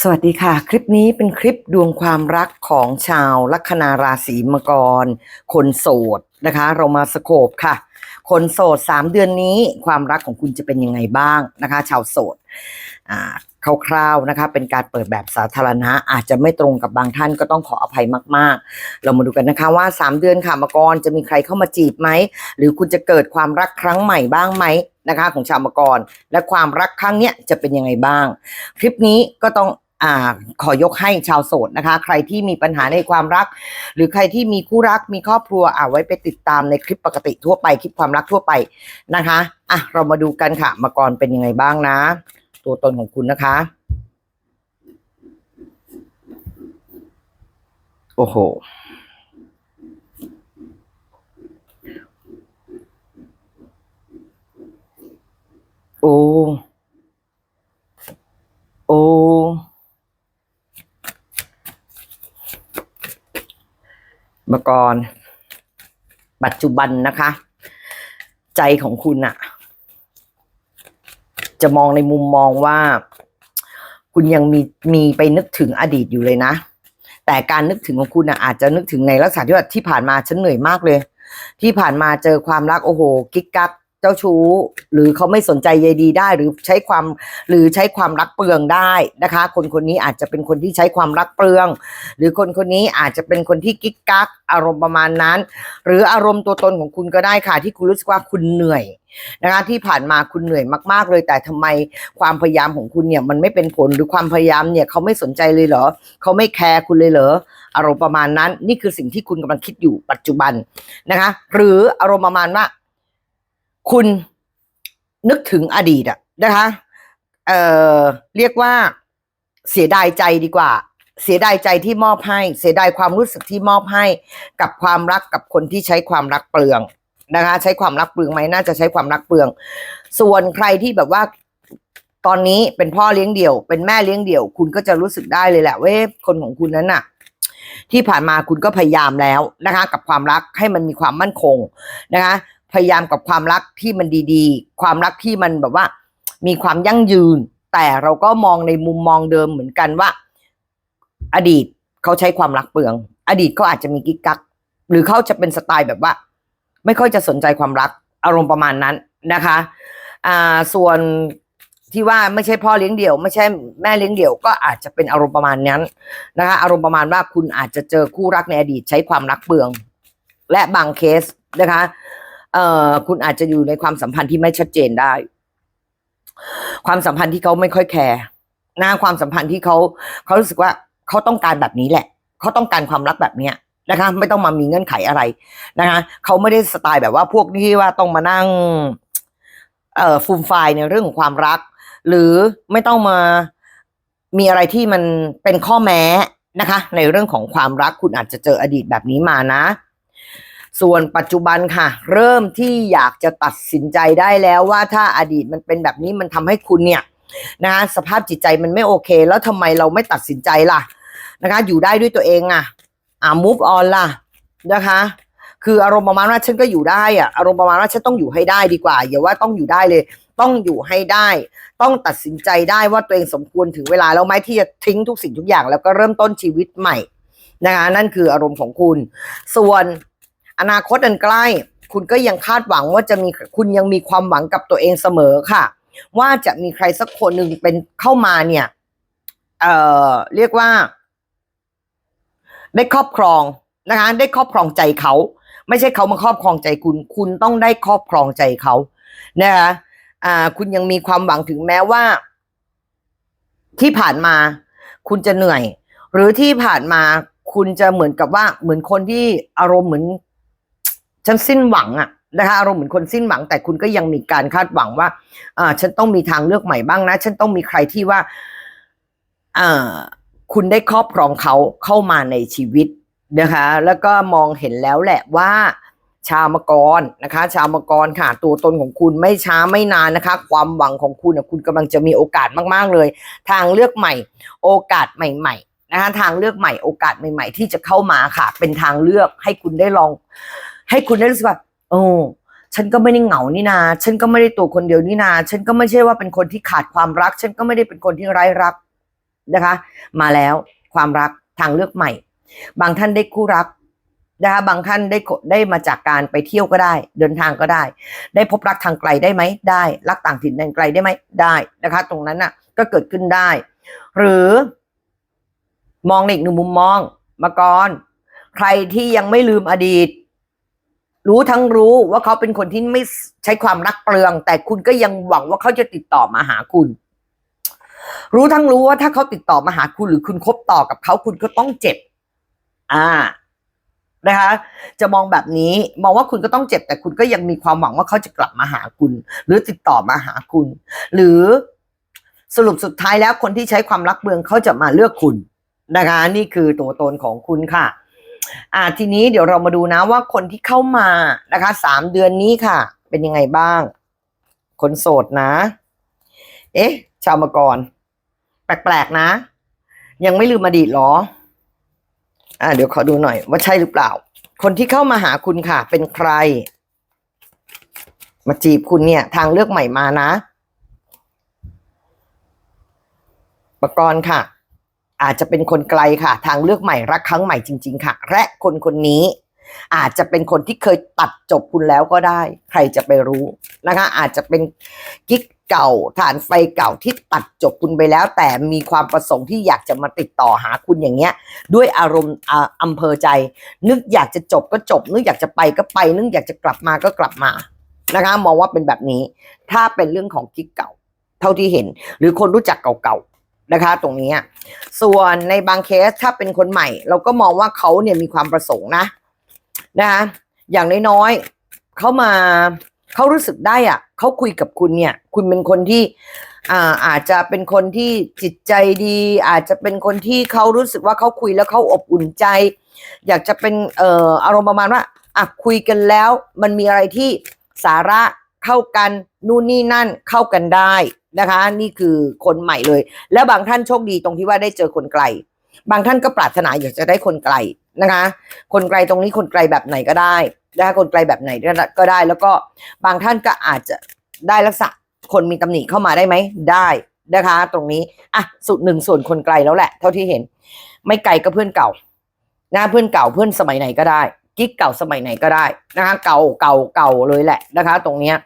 สวัสดีค่ะ คลิปนี้เป็นคลิปดวงความรักของชาวลัคนาราศีมังกร คนโสดนะคะ เรามาสโคบค่ะ คนโสด3เดือนนี้ความรักของคุณจะเป็นยังไงบ้างนะคะ ชาวโสดอ่าคร่าวๆนะคะ เป็นการเปิดแบบสาธารณะ อาจจะไม่ตรงกับบางท่านก็ต้องขออภัยมาก ๆ เรามาดูกันนะคะว่า 3 เดือนค่ะมังกรจะมีใครเข้ามาจีบไหมหรือคุณจะเกิดความรักครั้งใหม่บ้างไหม นะคะของชาวมังกร และความรักครั้งเนี้ยจะเป็นยังไงบ้าง คลิปนี้ก็ต้องอ่าขอยกให้ชาวโสดนะคะ ใครที่มีปัญหาในความรัก หรือใครที่มีคู่รักมีครอบครัวอ่าไว้ไปติดตามในคลิปปกติทั่วไปคลิปความรักทั่วไปนะคะอะเรามาดูกันค่ะมาก่อนเป็นยังไงบ้างนะ ตัวตนของคุณนะคะ โอ้โห โอ้โอ้มาก่อนปัจจุบันนะคะ ใจของคุณอะจะมองในมุมมองว่า คุณยังมีมีไปนึกถึงอดีตอยู่เลยนะ แต่การนึกถึงของคุณอะอาจจะนึกถึงในลักษณะที่ว่าที่ผ่านมาฉันเหนื่อยมากเลย ที่ผ่านมาเจอความรักโอ้โห กิ๊กกัก เจ้าชู้ หรือเขาไม่สนใจใยดีได้หรือใช้ความหรือใช้ความรักเปลืองได้นะคะ คนคนนี้อาจจะเป็นคนที่ใช้ความรักเปลือง หรือคนคนนี้อาจจะเป็นคนที่กิ๊กกักอารมณ์ประมาณนั้น หรืออารมณ์ตัวตนของคุณก็ได้ค่ะ ที่คุณรู้สึกว่าคุณเหนื่อยนะคะที่ผ่านมาคุณเหนื่อยมาก ๆ เลย แต่ทำไมความพยายามของคุณเนี่ยมันไม่เป็นผลหรือความพยายามเนี่ยเขาไม่สนใจเลยเหรอเขาไม่แคร์คุณเลยเหรออารมณ์ประมาณนั้น นี่คือสิ่งที่คุณกำลังคิดอยู่ปัจจุบันนะคะ หรืออารมณ์ประมาณว่า คุณนึกถึงอดีตอะนะคะ เอ่อเรียกว่าเสียดายใจดีกว่า เสียดายใจที่มอบให้ เสียดายความรู้สึกที่มอบให้ กับความรักกับคนที่ใช้ความรักเปลืองนะคะ ใช้ความรักเปลืองไหมน่าจะใช้ความรักเปลือง ส่วนใครที่แบบว่าตอนนี้เป็นพ่อเลี้ยงเดี่ยว เป็นแม่เลี้ยงเดี่ยว คุณก็จะรู้สึกได้เลยแหละเอ๊ะคนของคุณนั้นน่ะ ที่ผ่านมาคุณก็พยายามแล้วนะคะ กับความรักให้มันมีความมั่นคงนะคะ พยายามกับความรักที่มันดีๆ ความรักที่มันแบบว่า มีความยั่งยืน แต่เราก็มองในมุมมองเดิมเหมือนกันว่า อดีตเขาใช้ความรักเปลือง อดีตเขาอาจจะมีกิ๊กกัก หรือเขาจะเป็นสไตล์แบบว่า ไม่ค่อยจะสนใจความรัก อารมณ์ประมาณนั้นนะคะอ่าส่วนที่ว่าไม่ใช่พ่อเลี้ยงเดี่ยว ไม่ใช่แม่เลี้ยงเดี่ยวก็อาจจะเป็นอารมณ์ประมาณนั้นนะคะ อารมณ์ประมาณว่าคุณอาจจะเจอคู่รักในอดีตใช้ความรักเปลือง และบางเคสนะคะ เอ่อคุณอาจจะอยู่ในความสัมพันธ์ที่ไม่ชัดเจนได้ ความสัมพันธ์ที่เขาไม่ค่อยแคร์นะความสัมพันธ์ที่เขาเขารู้สึกว่าเขาต้องการแบบนี้แหละ เขาต้องการความรักแบบเนี้ยนะคะ ไม่ต้องมามีเงื่อนไขอะไรนะคะเขาไม่ได้สไตล์แบบว่าพวกที่ว่าต้องมานั่งเอ่อฟูมไฟในเรื่องของความรัก หรือไม่ต้องมามีอะไรที่มันเป็นข้อแม้นะคะ ในเรื่องของความรักคุณอาจจะเจออดีตแบบนี้มานะ ส่วนปัจจุบันค่ะ เริ่มที่อยากจะตัดสินใจได้แล้วว่าถ้าอดีตมันเป็นแบบนี้มันทำให้คุณเนี่ยนะสภาพจิตใจมันไม่โอเค แล้วทำไมเราไม่ตัดสินใจล่ะนะคะ อยู่ได้ด้วยตัวเองอะอ่า move on ล่ะนะคะ คืออารมณ์ประมาณว่าฉันก็อยู่ได้อะอารมณ์ประมาณว่าฉันต้องอยู่ให้ได้ดีกว่าอย่าว่าต้องอยู่ได้เลย ต้องอยู่ให้ได้ ต้องตัดสินใจได้ว่าตัวเองสมควรถึงเวลาแล้วไหมที่จะทิ้งทุกสิ่งทุกอย่าง แล้วก็เริ่มต้นชีวิตใหม่นะคะนั่นคืออารมณ์ของคุณ ส่วน อนาคตอันใกล้ คุณก็ยังคาดหวังว่าจะมีคุณยังมีความหวังกับตัวเองเสมอค่ะ ว่าจะมีใครสักคนหนึ่งเป็นเข้ามาเนี่ย เอ่อเรียกว่า ได้ครอบครองนะคะ ได้ครอบครองใจเขา ไม่ใช่เขามาครอบครองใจคุณ คุณต้องได้ครอบครองใจเขานะคะอ่า คุณยังมีความหวังถึงแม้ว่า ที่ผ่านมา คุณจะเหนื่อย หรือที่ผ่านมาคุณจะเหมือนกับว่าเหมือนคนที่อารมณ์เหมือน ฉันสิ้นหวังอะนะคะอารมณ์เหมือนคนสิ้นหวัง แต่คุณก็ยังมีการคาดหวังว่าอ่าฉันต้องมีทางเลือกใหม่บ้างนะ ฉันต้องมีใครที่ว่าอ่าคุณได้ครอบครองเขาเข้ามาในชีวิตนะคะ แล้วก็มองเห็นแล้วแหละว่า ชาวมกรนะคะ ชาวมกรค่ะ ตัวตนของคุณไม่ช้าไม่นานนะคะ ความหวังของคุณนะคุณกำลังจะมีโอกาสมากๆเลย ทางเลือกใหม่ โอกาสใหม่ ๆ นะคะ ทางเลือกใหม่โอกาสใหม่ ๆ ที่จะเข้ามาค่ะ เป็นทางเลือกให้คุณได้ลอง ให้คุณได้รู้สึกว่า โอ้ฉันก็ไม่ได้เหงานี่นา ฉันก็ไม่ได้ตัวคนเดียวนี่นา ฉันก็ไม่ใช่ว่าเป็นคนที่ขาดความรัก ฉันก็ไม่ได้เป็นคนที่ไร้รักนะคะ มาแล้วความรักทางเลือกใหม่ บางท่านได้คู่รักนะคะบางท่านได้ได้มาจากการไปเที่ยวก็ได้ เดินทางก็ได้ ได้พบรักทางไกลได้ไหมได้ รักต่างถิ่นแดนไกลได้ไหมได้นะคะ ตรงนั้นน่ะก็เกิดขึ้นได้ หรือมองในอีกหนึ่งมุมมองมาก่อน ใครที่ยังไม่ลืมอดีต รู้ทั้งรู้ว่าเขาเป็นคนที่ไม่ใช้ความรักเปลือง แต่คุณก็ยังหวังว่าเขาจะติดต่อมาหาคุณ รู้ทั้งรู้ว่าถ้าเขาติดต่อมาหาคุณหรือคุณคบต่อกับเขาคุณก็ต้องเจ็บ อ่านะคะ จะมองแบบนี้มองว่าคุณก็ต้องเจ็บ แต่คุณก็ยังมีความหวังว่าเขาจะกลับมาหาคุณ หรือติดต่อมาหาคุณ หรือสรุปสุดท้ายแล้วคนที่ใช้ความรักเบืองเขาจะมาเลือกคุณนะคะนี่คือตัวตนของคุณค่ะ อ่าทีนี้เดี๋ยวเรามาดูนะว่าคนที่เข้ามานะคะสามเดือนนี้ค่ะ เป็นยังไงบ้าง คนโสดนะ เอ๊ะ ชาวมกรแปลกๆนะ ยังไม่ลืมอดีตหรอ อ่า เดี๋ยวขอดูหน่อย ว่าใช่หรือเปล่า คนที่เข้ามาหาคุณค่ะ เป็นใคร มาจีบคุณเนี่ย ทางเลือกใหม่มานะปกรณ์ค่ะ อาจจะเป็นคนไกลค่ะ ทางเลือกใหม่รักครั้งใหม่จริง ๆ ค่ะ และคนคนนี้ อาจจะเป็นคนที่เคยตัดจบคุณแล้วก็ได้ ใครจะไปรู้นะคะ อาจจะเป็นกิ๊กเก่าฐานไฟเก่าที่ตัดจบคุณไปแล้ว แต่มีความประสงค์ที่อยากจะมาติดต่อหาคุณอย่างเงี้ย ด้วยอารมณ์อ่าอำเภอใจ นึกอยากจะจบก็จบ นึกอยากจะไปก็ไป นึกอยากจะกลับมาก็กลับมานะคะ มองว่าเป็นแบบนี้ ถ้าเป็นเรื่องของกิ๊กเก่า เท่าที่เห็น หรือคนรู้จักเก่าๆ นะคะ ตรงนี้ ส่วนในบางเคสถ้าเป็นคนใหม่ เราก็มองว่าเขาเนี่ยมีความประสงค์นะนะคะอย่างน้อยๆเขามาเขารู้สึกได้อะเขาคุยกับคุณเนี่ย คุณเป็นคนที่อ่าอาจจะเป็นคนที่จิตใจดี อาจจะเป็นคนที่เขารู้สึกว่าเขาคุยแล้วเขาอบอุ่นใจ อยากจะเป็นเอ่ออารมณ์ประมาณว่าอะคุยกันแล้ว มันมีอะไรที่สาระเข้ากันนู่นนี่นั่นเข้ากันได้ นะคะ นี่คือคนใหม่เลย แล้วบางท่านโชคดีตรงที่ว่าได้เจอคนไกล บางท่านก็ปรารถนาอยากจะได้คนไกลนะคะ คนไกลตรงนี้คนไกลแบบไหนก็ได้นะคะคนไกลแบบไหนก็ได้ แล้วก็บางท่านก็อาจจะได้ลักษณะคนมีตำหนิเข้ามาได้ไหมได้นะคะ ตรงนี้อะสุดหนึ่งส่วนคนไกลแล้วแหละ เท่าที่เห็น ไม่ไกลก็เพื่อนเก่านะเพื่อนเก่าเพื่อนสมัยไหนก็ได้กิ๊กเก่าสมัยไหนก็ได้นะคะ เก่าเก่าเก่าเลยแหละนะคะ ตรงเนี้ย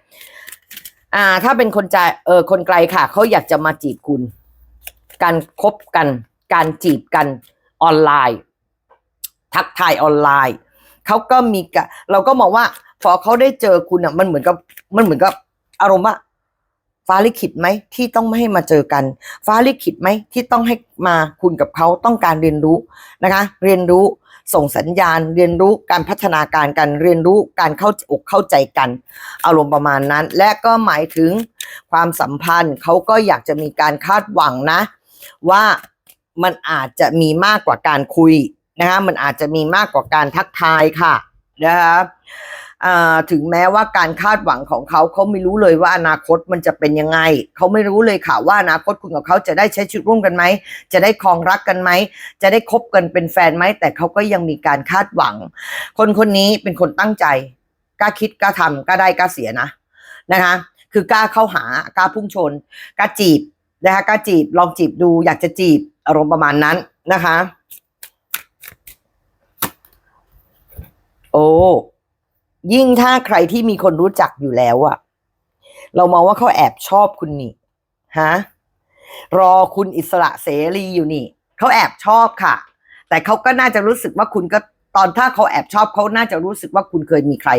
อ่า ถ้าเป็นคนใจเออคนไกลค่ะ เขาอยากจะมาจีบคุณ การคบกัน การจีบกันออนไลน์ ทักทายออนไลน์เขาก็มีกะเราก็มองว่าพอเขาได้เจอคุณอะ มันเหมือนกับมันเหมือนกับอารมณ์ว่าฟ้าลิขิตไหมที่ต้องไม่ให้มาเจอกัน ฟ้าลิขิตไหมที่ต้องให้มาคุณกับเขาต้องการเรียนรู้นะคะ เรียนรู้ ส่งสัญญาณเรียนรู้การพัฒนาการกันเรียนรู้การเข้าอกเข้าใจกัน อารมณ์ประมาณนั้น และก็หมายถึงความสัมพันธ์เขาก็อยากจะมีการคาดหวังนะ ว่ามันอาจจะมีมากกว่าการคุยนะคะมันอาจจะมีมากกว่าการทักทายค่ะนะครับ ถึงแม้ว่าการคาดหวังของเขาเขาไม่รู้เลยว่าอนาคตมันจะเป็นยังไงเขาไม่รู้เลยค่ะว่าอนาคตคุณกับเขาจะได้ใช้ชีวิตร่วมกันไหมจะได้ครองรักกันไหมจะได้คบกันเป็นแฟนไหมแต่เขาก็ยังมีการคาดหวัง คนคนนี้เป็นคนตั้งใจกล้าคิดกล้าทำกล้าได้กล้าเสียนะนะคะ คือกล้าเข้าหากล้าพุ่งชนกล้าจีบนะคะกล้าจีบลองจีบดูอยากจะจีบอารมณ์ประมาณนั้นนะคะ โอ้ ยิ่งถ้าใครที่มีคนรู้จักอยู่แล้วอะเรามองว่าเขาแอบชอบคุณนี่ฮะรอคุณอิสระเสรีอยู่นี่เขาแอบชอบค่ะ แต่เขาก็น่าจะรู้สึกว่าคุณก็ตอนถ้าเขาแอบชอบเขาน่าจะรู้สึกว่าคุณเคยมีใคร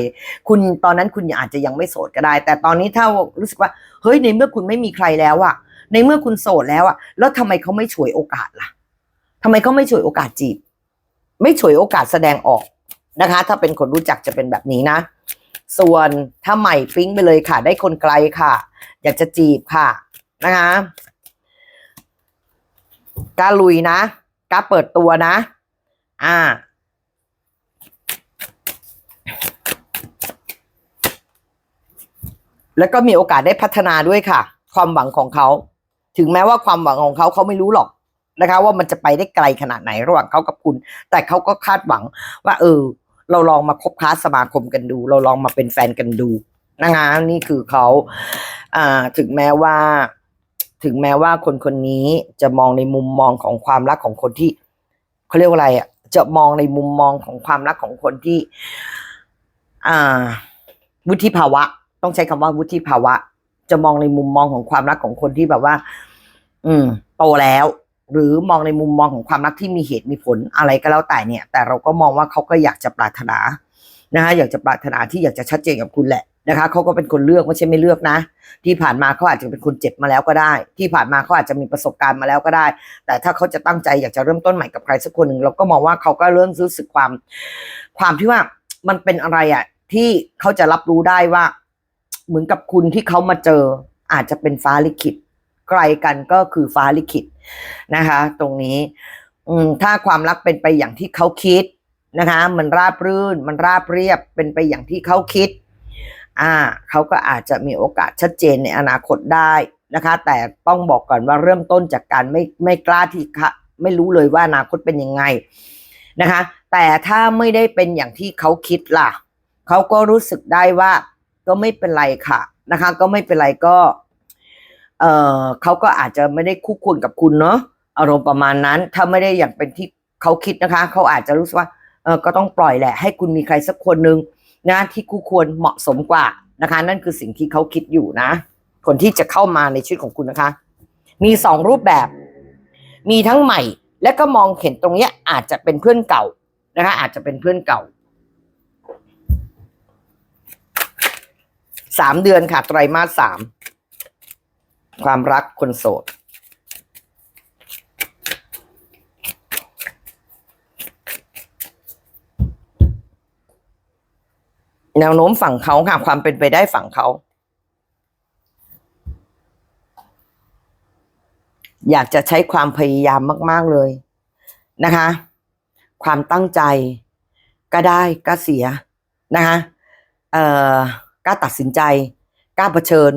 คุณตอนนั้นคุณอาจจะยังไม่โสดก็ได้ แต่ตอนนี้ถ้ารู้สึกว่าเฮ้ยในเมื่อคุณไม่มีใครแล้วอะในเมื่อคุณโสดแล้วอะแล้วทำไมเขาไม่ฉวยโอกาสล่ะทำไมเขาไม่ฉวยโอกาสจีบ ไม่ฉวยโอกาสแสดงออก นะคะ ถ้าเป็นคนรู้จักจะเป็นแบบนี้นะ ส่วนถ้าใหม่ฟิ้งไปเลยค่ะ ได้คนไกลค่ะ อยากจะจีบค่ะนะคะกล้าลุยนะกล้าเปิดตัวนะ อ่า แล้วก็มีโอกาสได้พัฒนาด้วยค่ะ ความหวังของเขา ถึงแม้ว่าความหวังของเขาเขาไม่รู้หรอก นะคะ ว่ามันจะไปได้ไกลขนาดไหนระหว่างเขากับคุณ แต่เขาก็คาดหวังว่า เออ เราลองมาคบค้าสมาคมกันดู เราลองมาเป็นแฟนกันดูนะคะนี่คือเขาอ่าถึงแม้ว่า ถึงแม้ว่าคนคนนี้จะมองในมุมมองของความรักของคนที่เขาเรียกว่าอะไรอะจะมองในมุมมองของความรักของคนที่ อ่า วุฒิภาวะ ต้องใช้คำว่าวุฒิภาวะ จะมองในมุมมองของความรักของคนที่แบบว่า อืม โตแล้ว หรือมองในมุมมองของความรักที่มีเหตุมีผลอะไรก็แล้วแต่เนี่ย แต่เราก็มองว่าเขาก็อยากจะปรารถนานะคะอยากจะปรารถนาที่อยากจะชัดเจนกับคุณแหละนะคะเขาก็เป็นคนเลือกไม่ใช่ไม่เลือกนะ ที่ผ่านมาเขาอาจจะเป็นคนเจ็บมาแล้วก็ได้ ที่ผ่านมาเขาอาจจะมีประสบการณ์มาแล้วก็ได้ แต่ถ้าเขาจะตั้งใจอยากจะเริ่มต้นใหม่กับใครสักคนหนึ่งเราก็มองว่าเขาก็เริ่มรู้สึกความ ความที่ว่ามันเป็นอะไรอะ่ะที่เขาจะรับรู้ได้ว่า เหมือนกับคุณที่เขามาเจออาจจะเป็นฟ้าลิขิต ไกลกันก็คือฟ้าลิขิตนะคะ ตรงนี้ถ้าความรักเป็นไปอย่างที่เขาคิดนะคะ มันราบรื่น มันราบเรียบเป็นไปอย่างที่เขาคิด อ่าเขาก็อาจจะมีโอกาสชัดเจนในอนาคตได้นะคะ แต่ต้องบอกก่อนว่าเริ่มต้นจากการไม่ไม่กล้าที่คะไม่รู้เลยว่าอนาคตเป็นยังไงนะคะ แต่ถ้าไม่ได้เป็นอย่างที่เขาคิดล่ะเขาก็รู้สึกได้ว่าก็ไม่เป็นไรค่ะนะคะ ก็ไม่เป็นไรก็ เออเขาก็อาจจะไม่ได้คู่ควรกับคุณเนาะอารมณ์ประมาณนั้น ถ้าไม่ได้อย่างเป็นที่เขาคิดนะคะเขาอาจจะรู้สึกว่าเออก็ต้องปล่อยแหละ ให้คุณมีใครสักคนหนึ่งนะที่คู่ควรเหมาะสมกว่านะคะ นั่นคือสิ่งที่เขาคิดอยู่นะ คนที่จะเข้ามาในชีวิตของคุณนะคะ มีสองรูปแบบ มีทั้งใหม่ และก็มองเห็นตรงเนี้ยอาจจะเป็นเพื่อนเก่านะคะ อาจจะเป็นเพื่อนเก่าสามเดือนค่ะไตรมาสสาม ความรักคนโสด แนวโน้มฝั่งเขาค่ะ ความเป็นไปได้ฝั่งเขา อยากจะใช้ความพยายามมาก ๆ เลยนะคะ ความตั้งใจก็ได้ก็เสียนะคะเอ่อกล้าตัดสินใจกล้าเผชิญ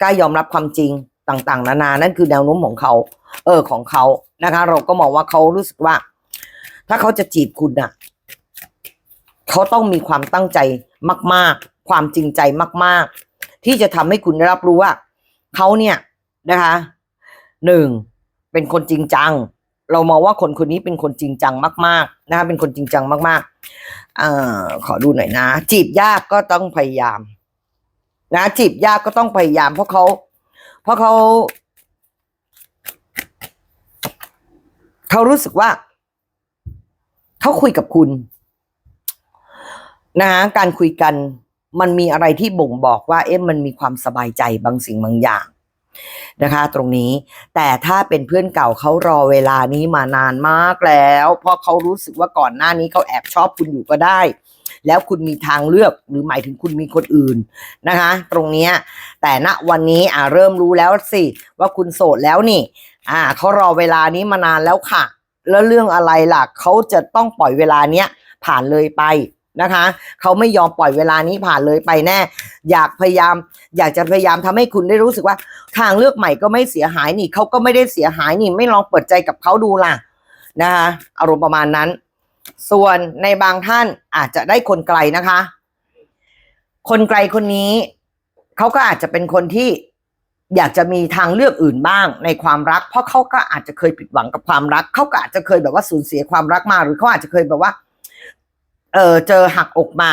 กล้ายอมรับความจริง ต่างๆ นานานั่นคือแนวโน้มของเขา เออของเขานะคะ เราก็มองว่าเขารู้สึกว่า ถ้าเขาจะจีบคุณน่ะเขาต้องมีความตั้งใจมาก ๆ ความจริงใจมาก ๆ ที่จะทำให้คุณได้รับรู้ว่าเขาเนี่ยนะคะหนึ่งเป็นคนจริงจัง เรามองว่าคนคนนี้เป็นคนจริงจังมาก ๆ นะคะเป็นคนจริงจังมากๆอ่อขอดูหน่อยนะ จีบยากก็ต้องพยายาม นะ จีบยากก็ต้องพยายาม เพราะเขา เพราะเขาเขารู้สึกว่าเขาคุยกับคุณนะการคุยกันมันมีอะไรที่บ่งบอกว่า เอ๊ะมันมีความสบายใจบางสิ่งบางอย่าง นะคะ ตรงนี้แต่ถ้าเป็นเพื่อนเก่าเขารอเวลานี้มานานมากแล้ว เพราะเขารู้สึกว่าก่อนหน้านี้เขาแอบชอบคุณอยู่ก็ได้ แล้วคุณมีทางเลือกหรือหมายถึงคุณมีคนอื่นนะคะ ตรงเนี้ยแต่ณวันนี้อ่าเริ่มรู้แล้วสิว่าคุณโสดแล้วนี่ อ่าเขารอเวลานี้มานานแล้วค่ะ แล้วเรื่องอะไรล่ะเขาจะต้องปล่อยเวลาเนี้ยผ่านเลยไป นะคะ เขาไม่ยอมปล่อยเวลานี้ผ่านเลยไปแน่ อยากพยายาม อยากจะพยายามทำให้คุณได้รู้สึกว่า ทางเลือกใหม่ก็ไม่เสียหายนี่เขาก็ไม่ได้เสียหายนี่ไม่ลองเปิดใจกับเขาดูล่ะนะคะอารมณ์ประมาณนั้น ส่วนในบางท่านอาจจะได้คนไกลนะคะ คนไกลคนนี้เขาก็อาจจะเป็นคนที่อยากจะมีทางเลือกอื่นบ้างในความรัก เพราะเขาก็อาจจะเคยผิดหวังกับความรักเขาก็อาจจะเคยแบบว่าสูญเสียความรักมาหรือเขาอาจจะเคยแบบว่า เออเจอหักอกมา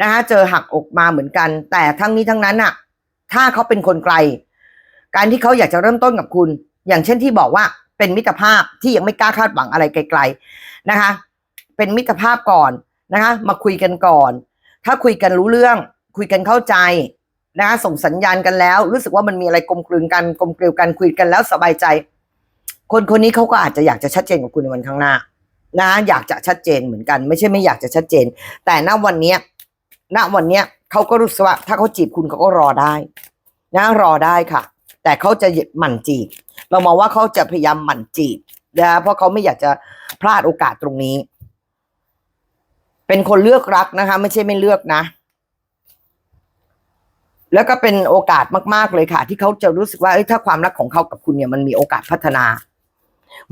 นะคะเจอหักอกมาเหมือนกัน แต่ทั้งนี้ทั้งนั้นอะถ้าเขาเป็นคนไกล การที่เขาอยากจะเริ่มต้นกับคุณ อย่างเช่นที่บอกว่าเป็นมิตรภาพที่ยังไม่กล้าคาดหวังอะไรไกล ๆนะคะ เป็นมิตรภาพก่อนนะคะ มาคุยกันก่อน ถ้าคุยกันรู้เรื่อง คุยกันเข้าใจนะคะส่งสัญญาณกันแล้ว รู้สึกว่ามันมีอะไรกลมกลืนกันกลมเกลียวกันคุยกันแล้วสบายใจ คนคนนี้เขาก็อาจจะอยากจะชัดเจนกับคุณในวันข้างหน้า นะอยากจะชัดเจนเหมือนกัน ไม่ใช่ไม่อยากจะชัดเจน แต่ณวันเนี้ยณวันเนี้ยเขาก็รู้สึกว่าถ้าเขาจีบคุณเขาก็รอได้ นะรอได้ค่ะ แต่เขาจะหมั่นจีบ เรามองว่าเขาจะพยายามหมั่นจีบนะเพราะเขาไม่อยากจะพลาดโอกาสตรงนี้ เป็นคนเลือกรักนะคะ ไม่ใช่ไม่เลือกนะ แล้วก็เป็นโอกาสมาก ๆเลยค่ะ ที่เขาจะรู้สึกว่าถ้าความรักของเขากับคุณเนี่ยมันมีโอกาสพัฒนา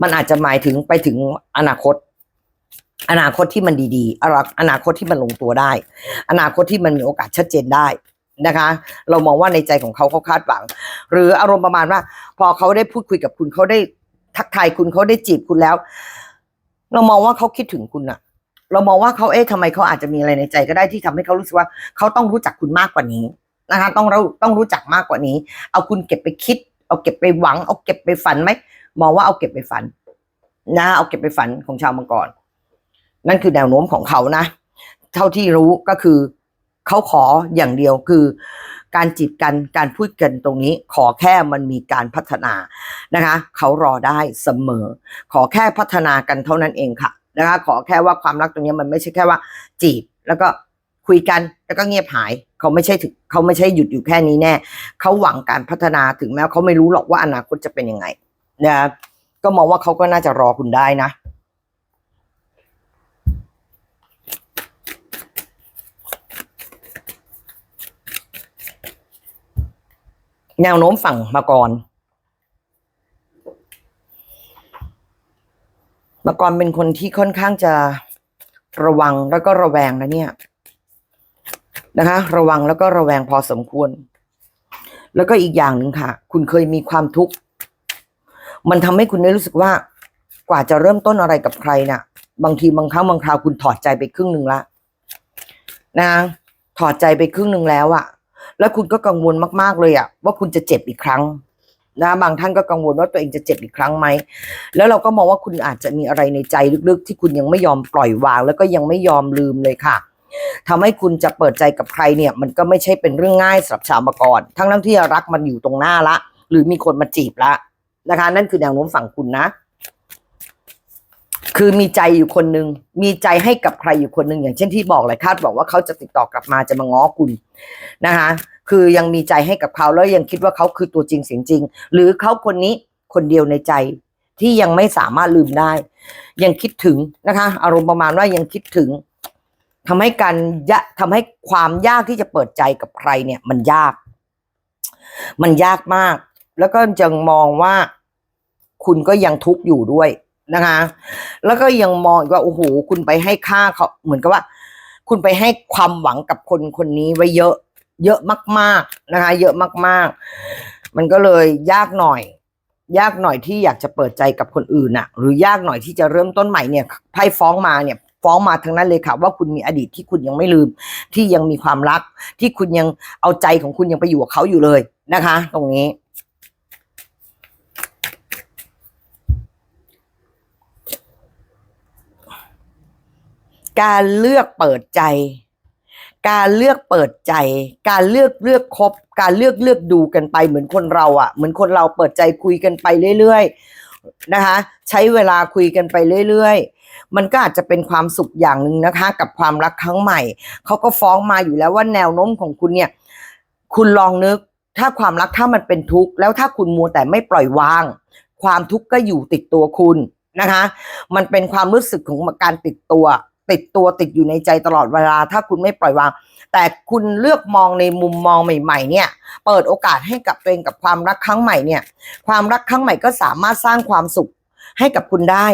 มันอาจจะหมายถึงไปถึงอนาคต อนาคตที่มันดีๆ อนาคตที่มันลงตัวได้ อนาคตที่มันมีโอกาสชัดเจนได้นะคะ เรามองว่าในใจของเขาเขาคาดหวัง หรืออารมณ์ประมาณว่า พอเขาได้พูดคุยกับคุณเขาได้ทักทายคุณเขาได้จีบคุณแล้ว เรามองว่าเขาคิดถึงคุณอะเรามองว่าเขาเอ๊ะทำไมเขาอาจจะมีอะไรในใจก็ได้ที่ทำให้เขารู้สึกว่าเขาต้องรู้จักคุณมากกว่านี้นะคะ ต้องเราต้องรู้จักมากกว่านี้ เอาคุณเก็บไปคิด เอาเก็บไปหวัง เอาเก็บไปฝันไหมมองว่าเอาเก็บไปฝัน นะ เอาเก็บไปฝันของชาวมังกร นั่นคือแนวโน้มของเขานะ เท่าที่รู้ก็คือเขาขออย่างเดียวคือการจีบกันการพูดกันตรงนี้ ขอแค่มันมีการพัฒนานะคะเขารอได้เสมอ ขอแค่พัฒนากันเท่านั้นเองค่ะนะคะขอแค่ว่าความรักตรงนี้มันไม่ใช่แค่ว่า จีบแล้วก็คุยกันแล้วก็เงียบหายเขาไม่ใช่ถึงเขาไม่ใช่หยุดอยู่แค่นี้แน่เขาหวังการพัฒนาถึงแม้เขาไม่รู้หรอกว่าอนาคตจะเป็นยังไงนะก็มองว่าเขาก็น่าจะรอคุณได้นะ แนวโน้มฝั่งมาก่อนมาก่อนเป็นคนที่ค่อนข้างจะระวังแล้วก็ระแวงนะเนี่ยนะคะ ระวังแล้วก็ระแวงพอสมควร แล้วก็อีกอย่างหนึ่งค่ะ คุณเคยมีความทุกข์มันทำให้คุณได้รู้สึกว่า กว่าจะเริ่มต้นอะไรกับใครน่ะ บางทีบางครั้งบางคราวคุณถอดใจไปครึ่งหนึ่งละนะถอดใจไปครึ่งหนึ่งแล้วอะ แล้วคุณก็กังวลมากๆเลยอะว่าคุณจะเจ็บอีกครั้งนะบางท่านก็กังวลว่าตัวเองจะเจ็บอีกครั้งไหม แล้วเราก็มองว่าคุณอาจจะมีอะไรในใจลึกๆ ที่คุณยังไม่ยอมปล่อยวาง แล้วก็ยังไม่ยอมลืมเลยค่ะทำให้คุณจะเปิดใจกับใครเนี่ย มันก็ไม่ใช่เป็นเรื่องง่ายสำหรับชาวมากรทั้งทั้งที่รักมันอยู่ตรงหน้าละ หรือมีคนมาจีบละนะคะนั่นคือแนวโน้มฝั่งคุณนะ คือมีใจอยู่คนหนึ่งมีใจให้กับใครอยู่คนหนึ่งอย่างเช่นที่บอกเลยคาดบอกว่าเขาจะติดต่อกลับมาจะมาง้อคุณนะคะ คือยังมีใจให้กับเขาแล้วยังคิดว่าเขาคือตัวจริงเสียงจริง หรือเขาคนนี้คนเดียวในใจที่ยังไม่สามารถลืมได้ ยังคิดถึงนะคะ อารมณ์ประมาณว่ายังคิดถึงทำให้การยะทำให้ความยากที่จะเปิดใจกับใครเนี่ย มันยาก มันยากมาก แล้วก็ยังมองว่าคุณก็ยังทุกข์อยู่ด้วยนะคะ แล้วก็ยังมองว่าโอ้โหคุณไปให้ค่าเขาเหมือนกับว่า คุณไปให้ความหวังกับคนคนนี้ไว้เยอะ เยอะมากๆนะคะ เยอะมากๆ มันก็เลยยากหน่อย ยากหน่อยที่อยากจะเปิดใจกับคนอื่นน่ะ หรือยากหน่อยที่จะเริ่มต้นใหม่เนี่ยไพ่ฟ้องมาเนี่ยฟ้องมาทั้งนั้นเลยค่ะว่าคุณมีอดีตที่คุณยังไม่ลืม ที่ยังมีความรัก ที่คุณยังเอาใจของคุณยังไปอยู่กับเขาอยู่เลยนะคะ ตรงนี้ การเลือกเปิดใจ การเลือกเปิดใจ การเลือกเลือกคบ การเลือกเลือกดูกันไปเหมือนคนเราอะ่ะ เหมือนคนเราเปิดใจคุยกันไปเรื่อยๆนะคะ ใช้เวลาคุยกันไปเรื่อยๆ มันก็อาจจะเป็นความสุขอย่างหนึ่งนะคะ กับความรักครั้งใหม่ เขาก็ฟ้องมาอยู่แล้วว่าแนวโน้มของคุณเนี่ย คุณลองนึกถ้าความรักถ้ามันเป็นทุกข์แล้วถ้าคุณมัวแต่ไม่ปล่อยวาง ความทุกข์ก็อยู่ติดตัวคุณนะคะ มันเป็นความรู้สึกของการติดตัว ติดตัวติดอยู่ในใจตลอดเวลา ถ้าคุณไม่ปล่อยวาง แต่คุณเลือกมองในมุมมองใหม่ ๆ เนี่ย เปิดโอกาสให้กับตัวเองกับความรักครั้งใหม่เนี่ย ความรักครั้งใหม่ก็สามารถสร้างความสุขให้กับคุณได้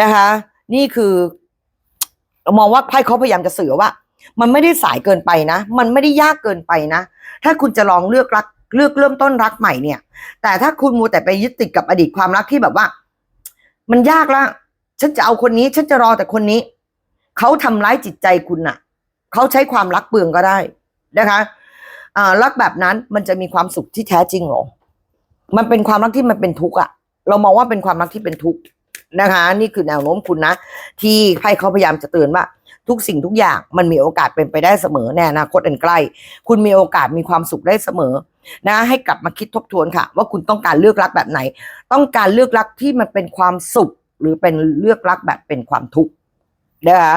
นะคะ นี่คือมองว่าไพ่เขาพยายามจะสื่อว่า มันไม่ได้สายเกินไปนะ มันไม่ได้ยากเกินไปนะ ถ้าคุณจะลองเลือกรักเลือกเริ่มต้นรักใหม่เนี่ย แต่ถ้าคุณมัวแต่ไปยึดติดกับอดีตความรักที่แบบว่า มันยากละฉันจะเอาคนนี้ ฉันจะรอแต่คนนี้ เขาทำร้ายจิตใจคุณน่ะ เขาใช้ความรักเปลืองก็ได้นะคะอ่ารักแบบนั้นมันจะมีความสุขที่แท้จริงหรอ มันเป็นความรักที่มันเป็นทุกข์อะเรามองว่าเป็นความรักที่เป็นทุกข์นะคะ นี่คือแนวโน้มคุณนะ ที่ไพ่เขาพยายามจะเตือนว่า ทุกสิ่งทุกอย่างมันมีโอกาสเป็นไปได้เสมอในอนาคตอันใกล้ คุณมีโอกาสมีความสุขได้เสมอ นะ ให้กลับมาคิดทบทวนค่ะ ว่าคุณต้องการเลือกรักแบบไหน ต้องการเลือกรักที่มันเป็นความสุข หรือเป็นเลือกรักแบบเป็นความทุกข์ นะคะ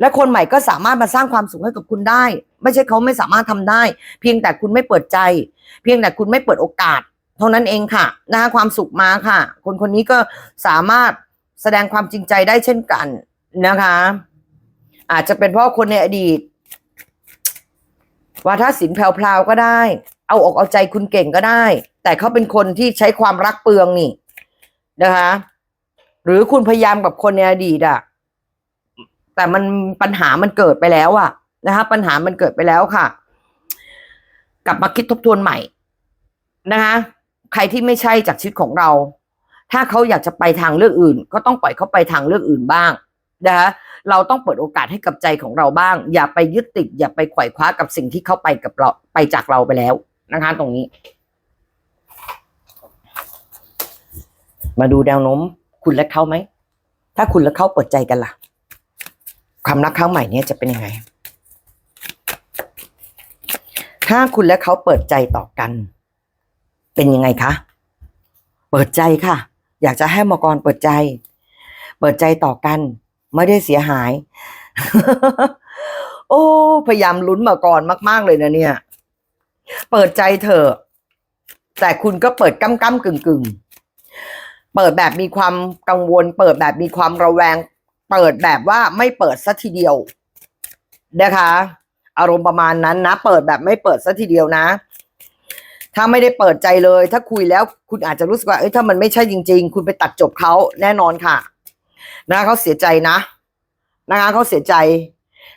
และคนใหม่ก็สามารถมาสร้างความสุขให้กับคุณได้ ไม่ใช่เขาไม่สามารถทำได้ เพียงแต่คุณไม่เปิดใจ เพียงแต่คุณไม่เปิดโอกาส เท่านั้นเองค่ะนะคะความสุขมาค่ะ คนคนนี้ก็สามารถแสดงความจริงใจได้เช่นกันนะคะ อาจจะเป็นเพราะคนในอดีตวาทศิลป์แพรวๆก็ได้ เอาอกเอาใจคุณเก่งก็ได้ แต่เขาเป็นคนที่ใช้ความรักเปลืองนี่นะคะ หรือคุณพยายามกับคนในอดีตอะ แต่มันปัญหามันเกิดไปแล้วอะนะคะปัญหามันเกิดไปแล้วค่ะ กลับมาคิดทบทวนใหม่นะคะใครที่ไม่ใช่จากชีวิตของเรา ถ้าเขาอยากจะไปทางเลือกอื่น ก็ต้องปล่อยเขาไปทางเลือกอื่นบ้างนะคะเราต้องเปิดโอกาสให้กับใจของเราบ้าง อย่าไปยึดติด อย่าไปไขว่คว้ากับสิ่งที่เขาไปกับเราไปจากเราไปแล้วนะคะ ตรงนี้ มาดูแนวโน้ม คุณและเขาไหม ถ้าคุณและเขาเปิดใจกันล่ะ ความรักครั้งใหม่เนี่ยจะเป็นยังไง ถ้าคุณและเขาเปิดใจต่อกัน เป็นยังไงคะ เปิดใจค่ะ อยากจะให้มกรเปิดใจ เปิดใจต่อกัน ไม่ได้เสียหาย โอ้ พยายามลุ้นมาก่อนมาก ๆ เลยนะเนี่ย เปิดใจเถอะแต่คุณก็เปิดก้ำก้ำกึ่งกึ่งเปิดแบบมีความกังวล เปิดแบบมีความระแวง เปิดแบบว่าไม่เปิดสัทีเดียวนะคะ อารมณ์ประมาณนั้นนะ เปิดแบบไม่เปิดสัทีเดียวนะ ถ้าไม่ได้เปิดใจเลย ถ้าคุยแล้วคุณอาจจะรู้สึกว่าเอ้ยถ้ามันไม่ใช่จริง ๆ คุณไปตัดจบเขาแน่นอนค่ะ นะเขาเสียใจนะนะคะเขาเสียใจ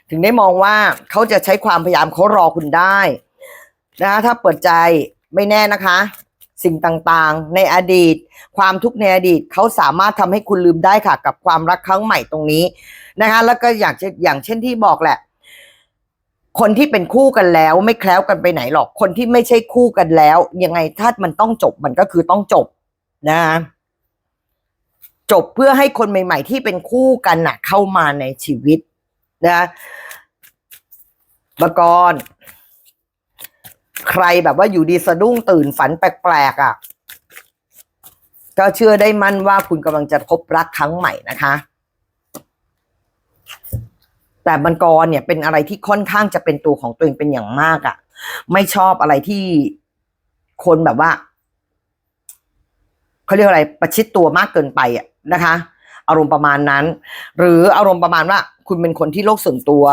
ถึงได้มองว่าเขาจะใช้ความพยายามเขารอคุณได้นะคะถ้าเปิดใจไม่แน่นะคะ สิ่งต่างๆ ในอดีต ความทุกข์ในอดีตเขาสามารถทำให้คุณลืมได้ค่ะ กับความรักครั้งใหม่ตรงนี้นะคะแล้วก็อย่างเช่นอย่างเช่นที่บอกแหละ คนที่เป็นคู่กันแล้วไม่แคล้วกันไปไหนหรอก คนที่ไม่ใช่คู่กันแล้ว ยังไงถ้ามันต้องจบมันก็คือต้องจบนะคะจบเพื่อให้คนใหม่ ๆ ที่เป็นคู่กันน่ะ เข้ามาในชีวิตนะบกร ใครแบบว่าอยู่ดีสะดุ้งตื่นฝันแปลกๆอะ ก็เชื่อได้มั่นว่าคุณกำลังจะพบรักครั้งใหม่นะคะ แต่บังกรเนี่ยเป็นอะไรที่ค่อนข้างจะเป็นตัวของตัวเองเป็นอย่างมากอะ่ะ ไม่ชอบอะไรที่คนแบบว่าเขาเรียกอะไรประชิดตัวมากเกินไปอะนะคะ อารมณ์ประมาณนั้น หรืออารมณ์ประมาณว่า คุณเป็นคนที่โลกส่วนตัว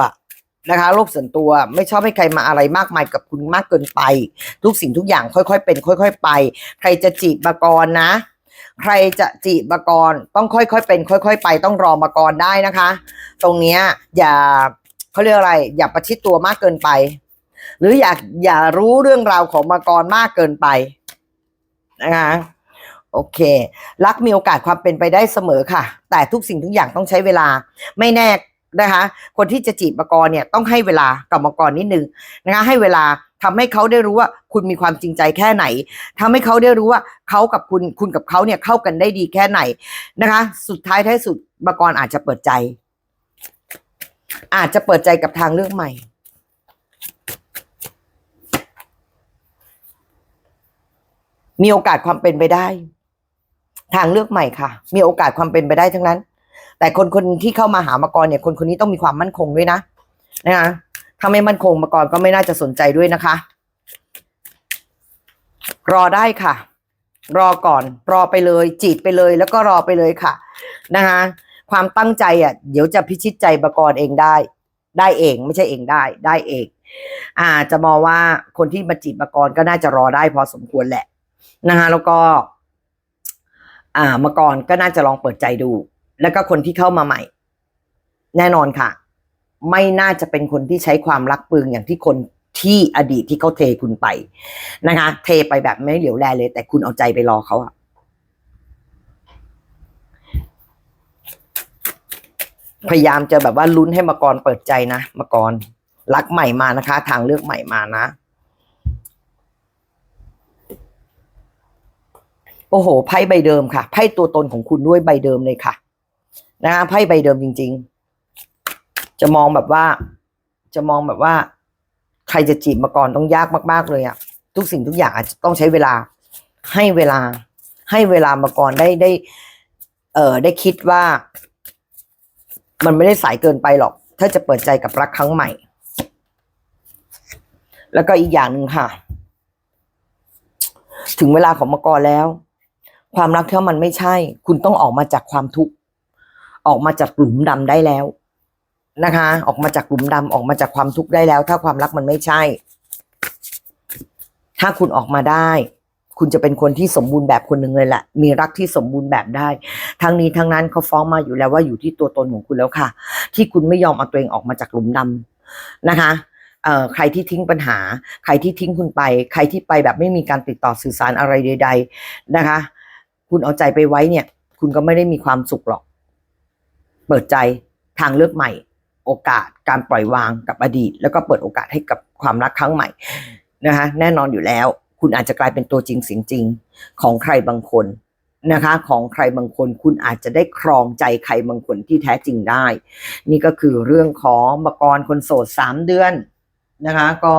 นะคะโลกส่วนตัวไม่ชอบให้ใครมาอะไรมากมายกับคุณมากเกินไป ทุกสิ่งทุกอย่างค่อยๆ เป็น ค่อย ๆ ไป ใครจะจีบมากรนะ ใครจะจีบมากรต้องค่อยๆเป็น ค่อย ๆ ไปต้องรอมากรได้นะคะ ตรงเนี้ยอย่าเขาเรียกอะไร อย่าประชิดตัวมากเกินไป หรืออย่าอย่ารู้เรื่องราวของมากรมากเกินไปนะคะโอเค รักมีโอกาสความเป็นไปได้เสมอค่ะ แต่ทุกสิ่งทุกอย่างต้องใช้เวลาไม่แน่ นะคะ คนที่จะจีบมกรเนี่ยต้องให้เวลากับมกรนิดนึงนะคะให้เวลาทำให้เขาได้รู้ว่าคุณมีความจริงใจแค่ไหนทำให้เขาได้รู้ว่าเขากับคุณคุณกับเขาเนี่ยเข้ากันได้ดีแค่ไหนนะคะ สุดท้ายท้ายสุดมกรอาจจะเปิดใจ อาจจะเปิดใจกับทางเลือกใหม่มีโอกาสความเป็นไปได้ ทางเลือกใหม่ค่ะ มีโอกาสความเป็นไปได้ทั้งนั้น แต่คนคนที่เข้ามาหามากรเนี่ย คนคนนี้ต้องมีความมั่นคงด้วยนะนะคะถ้าไม่มั่นคงมากรก็ไม่น่าจะสนใจด้วยนะคะ รอได้ค่ะ รอก่อน รอไปเลย จีบไปเลย แล้วก็รอไปเลยค่ะ นะคะความตั้งใจอะ เดี๋ยวจะพิชิตใจบกรเองได้ ได้เองไม่ใช่เองได้ ได้เอง อ่า จะมองว่าคนที่มาจีบบกรก็น่าจะรอได้พอสมควรแหละนะคะแล้วก็ อ่ามาก่อนก็น่าจะลองเปิดใจดู แล้วก็คนที่เข้ามาใหม่ แน่นอนค่ะ ไม่น่าจะเป็นคนที่ใช้ความรักปรึงอย่างที่คนที่อดีตที่เขาเทคุณไปนะคะ เทไปแบบไม่เหลียวแลเลย แต่คุณเอาใจไปรอเขาอะพยายามจะแบบว่าลุ้นให้มากรเปิดใจนะมากรรักใหม่มานะคะ ทางเลือกใหม่มานะ โอ้โหไพ่ใบเดิมค่ะไพ่ตัวตนของคุณด้วยใบเดิมเลยค่ะ นะคะไพ่ใบเดิมจริง ๆ จะมองแบบว่า จะมองแบบว่า ใครจะจีบมาก่อนต้องยากมาก ๆ เลยอะทุกสิ่งทุกอย่างอาจจะต้องใช้เวลา ให้เวลา ให้เวลามาก่อนได้ได้ เออได้คิดว่า มันไม่ได้สายเกินไปหรอก ถ้าจะเปิดใจกับรักครั้งใหม่ แล้วก็อีกอย่างหนึ่งค่ะ ถึงเวลาของมกรแล้ว ความรักที่มันไม่ใช่ คุณต้องออกมาจากความทุกข์ ออกมาจากหลุมดำได้แล้วนะคะ ออกมาจากหลุมดำออกมาจากความทุกข์ได้แล้ว ถ้าความรักมันไม่ใช่ ถ้าคุณออกมาได้ คุณจะเป็นคนที่สมบูรณ์แบบคนหนึ่งเลยแหละมีรักที่สมบูรณ์แบบได้ ทั้งนี้ทั้งนั้นเขาฟ้องมาอยู่แล้วว่าอยู่ที่ตัวตนของคุณแล้วค่ะ ที่คุณไม่ยอมเอาตัวเองออกมาจากหลุมดำนะคะเอ่อใครที่ทิ้งปัญหา ใครที่ทิ้งคุณไป ใครที่ไปแบบไม่มีการติดต่อสื่อสารอะไรใด ๆ นะคะ คุณเอาใจไปไว้เนี่ย คุณก็ไม่ได้มีความสุขหรอก เปิดใจทางเลือกใหม่ โอกาสการปล่อยวางกับอดีต แล้วก็เปิดโอกาสให้กับความรักครั้งใหม่นะคะแน่นอนอยู่แล้ว คุณอาจจะกลายเป็นตัวจริงเสียงจริงของใครบางคนนะคะ ของใครบางคนคุณอาจจะได้ครองใจใครบางคนที่แท้จริงได้ นี่ก็คือเรื่องของมกรคนโสดสามเดือนนะคะ ก็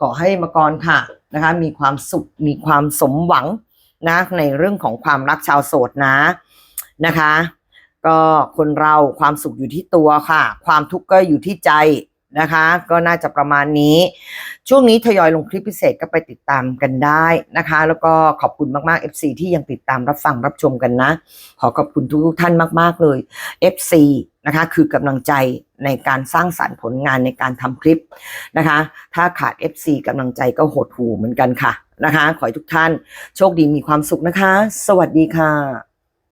ขอให้มกรค่ะนะคะ มีความสุขมีความสมหวังนะในเรื่องของความรักชาวโสดนะนะคะ ก็คนเราความสุขอยู่ที่ตัวค่ะ ความทุกข์ก็อยู่ที่ใจนะคะ ก็น่าจะประมาณนี้ ช่วงนี้ทยอยลงคลิปพิเศษก็ไปติดตามกันได้นะคะ แล้วก็ขอบคุณมากๆ FC ที่ยังติดตามรับฟังรับชมกันนะ ขอขอบคุณทุกท่านมาก ๆ เลย FC นะคะ คือกำลังใจในการสร้างสารรค์ผลงานในการทำคลิปนะคะ ถ้าขาด FC กำลังใจก็หดหู่เหมือนกันค่ะนะคะ ขอให้ทุกท่านโชคดีมีความสุขนะคะ สวัสดีค่ะ